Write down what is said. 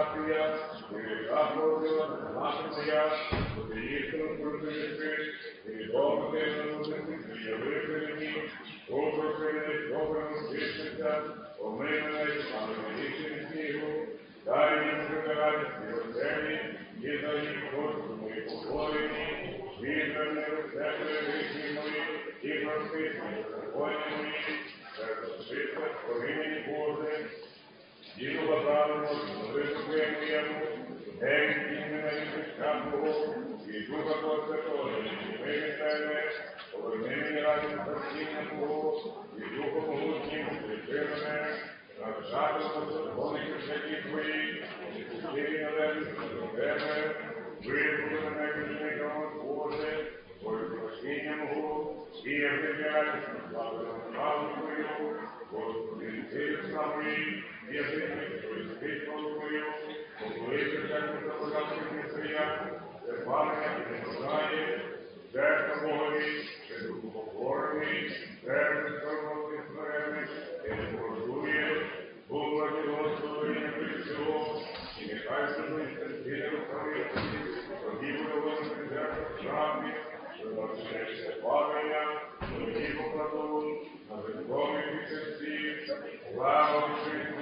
காப்பியா திரு காப்போதேவன் மாசியா திரு ஈர்த்தம் குருந்திருக்கு திரு லோகதேவனுக்கு திரு எவ்வளவு கோபுரத்திலே கோபுரம் சேர்த்திருக்கார் உண்மையினாலே அவர்கள் ஈர்த்திருக்கேயோ காரியம் தேவை ஏதாயி போரினி வீரர்கள் தேவை Ecclesia ex in meritus campus, qui duca concertore, merita in me, over meni ratus passimus tuos, qui duca voluntim, qui firme me, Rajatus concertonicus ecce qui, qui sustini adem, verme, virtus in meritus megamus quose, por proscinium huo, si ecclesiatus, labrum malum tuiu, por principius amri, dies in meritus people tuiu, перебуває і не знає, де хворий, чи духохворний, де безкоротний творений, і не порожує, Бога його створення від цього, і нехай зумиться діти в Харисті, тоді буде взяти в храмі, Зазначається пам'ятня, тоді покладу, на військовій місяці, слава Божій,